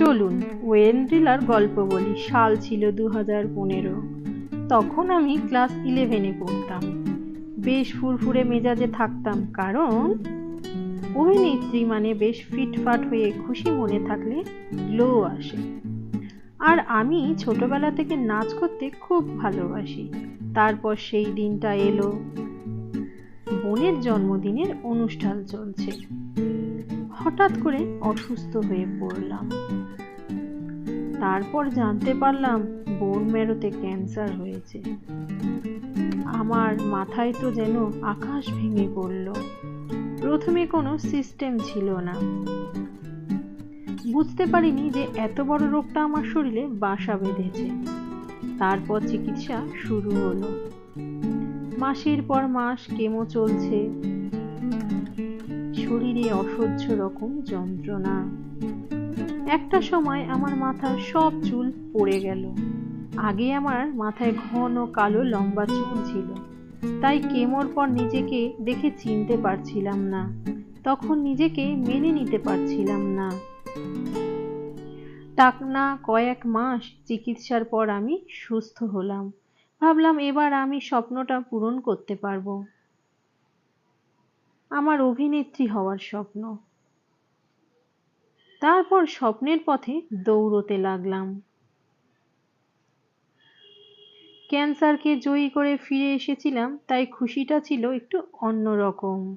চলুন ওয়েন্ড্রিলার গল্প বলি। সাল ছিল দু হাজার পনেরো। তখন আমি ক্লাস ইলেভেনে পড়তাম। বেশ ফুরফুরে মেজাজে থাকতাম, কারণ অভিনেত্রী মানে বেশ ফিটফাট হয়ে খুশি মনে থাকলে গ্লো আসে। আর আমি ছোটবেলা থেকে নাচ করতে খুব ভালোবাসি। তারপর সেই দিনটা এলো। বোনের জন্মদিনের অনুষ্ঠান চলছে। হঠাৎ করে অসুস্থ হয়ে পড়লাম। তারপর জানতে পারলাম বোন মেরোতে ক্যান্সার হয়েছে। আমার মাথায় তো যেন আকাশ ভেঙে পড়ল। প্রথমে কোনো সিস্টেম ছিল না। বুঝতে পারিনি যে এত বড় রোগটা আমার শরীরে বাসা বেঁধেছে। তারপর চিকিৎসা শুরু হলো। মাসের পর মাস কেমো চলছে। শরীরে অসহ্য রকম যন্ত্রণা। একটা সময় আমার মাথার সব চুল পড়ে গেল। আগে আমার মাথায় ঘন কালো লম্বা চুল ছিল। তাই কেমোর পর নিজেকে দেখে চিনতে পারছিলাম না। তখন নিজেকে মেনে নিতে পারছিলাম না। টাকনা কয়েক মাস চিকিৎসার পর আমি সুস্থ হলাম। ভাবলাম এবার আমি স্বপ্নটা পূরণ করতে পারব। আমার অভিনেত্রী হওয়ার স্বপ্ন। তারপর স্বপ্নের পথে দৌড়তে লাগলাম। ক্যান্সারকে জয়ী করে ফিরে এসেছিলাম, তাই খুশিটা ছিল একটু অন্যরকম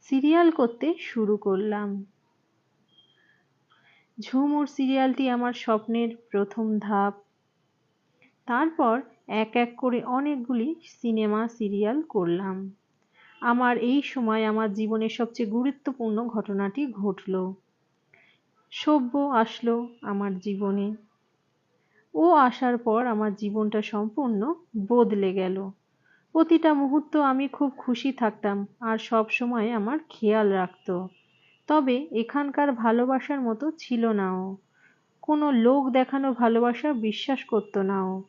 সিরিয়াল করতে শুরু করলাম। ঝুমুর সিরিয়ালটি আমার স্বপ্নের প্রথম ধাপ। তারপর এক এক করে অনেকগুলি সিনেমা সিরিয়াল করলাম। আমার এই সময় আমার জীবনের সবচেয়ে গুরুত্বপূর্ণ ঘটনাটি ঘটল। সভ্য আসলো আমার জীবনে। ও আসার পর আমার জীবনটা সম্পূর্ণ বদলে গেল। প্রতিটা মুহূর্ত আমি খুব খুশি থাকতাম আর সব সময় আমার খেয়াল রাখত। তবে এখানকার ভালোবাসার মতো ছিল না ও। কোনো লোক দেখানো ভালোবাসা বিশ্বাস করতো না ও।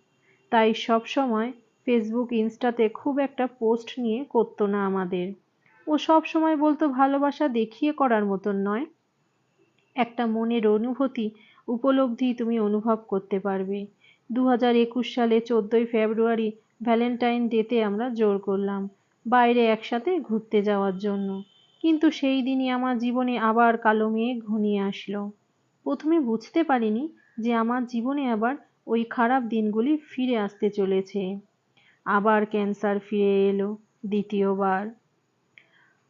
তাই সব সময় ফেসবুক ইনস্টাতে খুব একটা পোস্ট নিয়ে করতো না আমাদের। ও সব সময় বলতো ভালোবাসা দেখিয়ে করার মতন নয়। একটা মনের অনুভূতি উপলব্ধি তুমি অনুভব করতে পারবে। দু হাজার একুশ সালে চোদ্দোই ফেব্রুয়ারি ভ্যালেন্টাইন ডেতে আমরা জোর করলাম বাইরে একসাথে ঘুরতে যাওয়ার জন্য। কিন্তু সেই দিনই আমার জীবনে আবার কালো মেঘ ঘনিয়ে আসলো। প্রথমে বুঝতে পারিনি যে আমার জীবনে আবার ওই খারাপ দিনগুলি ফিরে আসতে চলেছে। আবার ক্যান্সার ফিরে এলো দ্বিতীয়বার।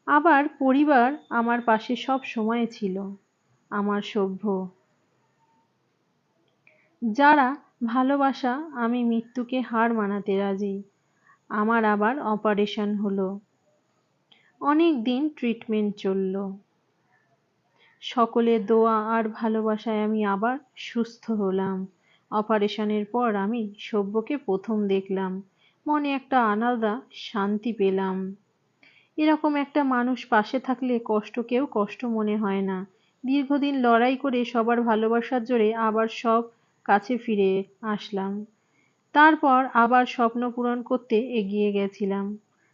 আবার পরিবার আমার পাশে সব সময় ছিল, আমার সভ্য। যারা ভালোবাসা আমি মৃত্যুকে হার মানাতে রাজি, আমার আবার অপারেশন হলো। অনেক দিন ট্রিটমেন্ট চলল। সকলের দোয়া আর ভালোবাসায় আমি আবার সুস্থ হলাম। অপারেশনের পর আমি সভ্যকে প্রথম দেখলাম। মনে একটা আলাদা শান্তি পেলাম। এরকম একটা মানুষ পাশে থাকলে কষ্ট কেউ কষ্ট মনে হয় না। দীর্ঘদিন লড়াই করে সবার ভালোবাসার জোরে আবার সব কাছে ফিরে আসলাম। তারপর আবার স্বপ্ন পূরণ করতে এগিয়ে গেছিলাম।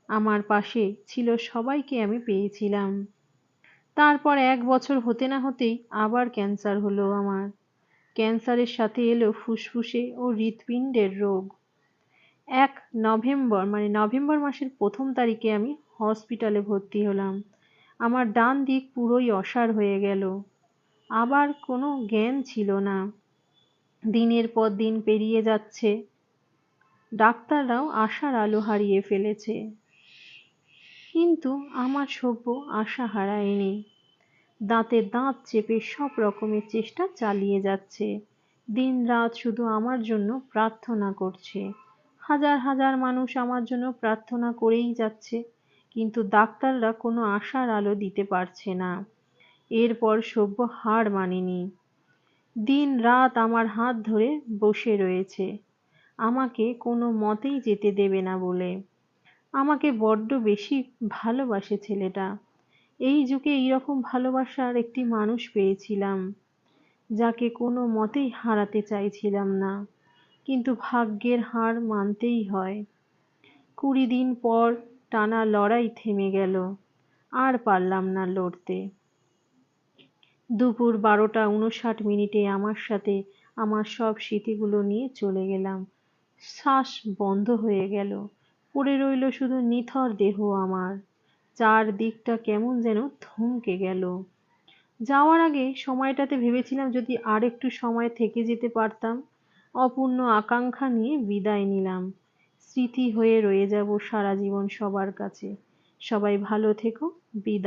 আমার পাশে ছিল সবাইকে আমি পেয়েছিলাম। তারপর এক বছর হতে না হতেই আবার ক্যান্সার হলো আমার। ক্যান্সারের সাথে এলো ফুসফুসে ও হৃৎপিণ্ডের রোগ। এক নভেম্বর মানে নভেম্বর মাসের প্রথম তারিখে আমি হসপিটালে ভর্তি হলাম। আমার ডান দিক পুরোই অসাড় হয়ে গেল। আবার কোনো জ্ঞান ছিল না। দিনের পর দিন পেরিয়ে যাচ্ছে। ডাক্তাররাও আশার আলো হারিয়ে ফেলেছে। কিন্তু আমার সভ্য আশা হারায়নি। দাঁতে দাঁত চেপে সব রকমের চেষ্টা চালিয়ে যাচ্ছে। দিন রাত শুধু আমার জন্য প্রার্থনা করছে। হাজার হাজার মানুষ আমার জন্য প্রার্থনা করেই যাচ্ছে, কিন্তু ডাক্তাররা কোনো আশার আলো দিতে পারছে না। এরপর সভ্য হার মানেনি। দিন রাত আমার হাত ধরে বসে রয়েছে। আমাকে কোনো মতেই যেতে দেবে না বলে। আমাকে বড্ড বেশি ভালোবাসে ছেলেটা। এই যুগে এইরকম ভালোবাসার একটি মানুষ পেয়েছিলাম, যাকে কোনো মতেই হারাতে চাইছিলাম না। কিন্তু ভাগ্যের হার মানতেই হয়। কুড়ি দিন পর টানা লড়াই থেমে গেল, আর পারলাম না লড়তে। দুপুর বারোটা উনষাট মিনিটে আমার সাথে আমার সব স্মৃতিগুলো নিয়ে চলে গেলাম। শ্বাস বন্ধ হয়ে গেল, পড়ে রইল শুধু নিথর দেহ আমার। চারদিকটা কেমন যেন থমকে গেল। যাওয়ার আগে সময়টাতে ভেবেছিলাম যদি আর একটু সময় থেকে যেতে পারতাম অপূর্ণ আকাঙ্ক্ষা নিয়ে বিদায় নিলাম। স্মৃতি হয়ে রয়ে যাব সারা জীবন সবার কাছে। সবাই ভালো থেকো, বিদায়।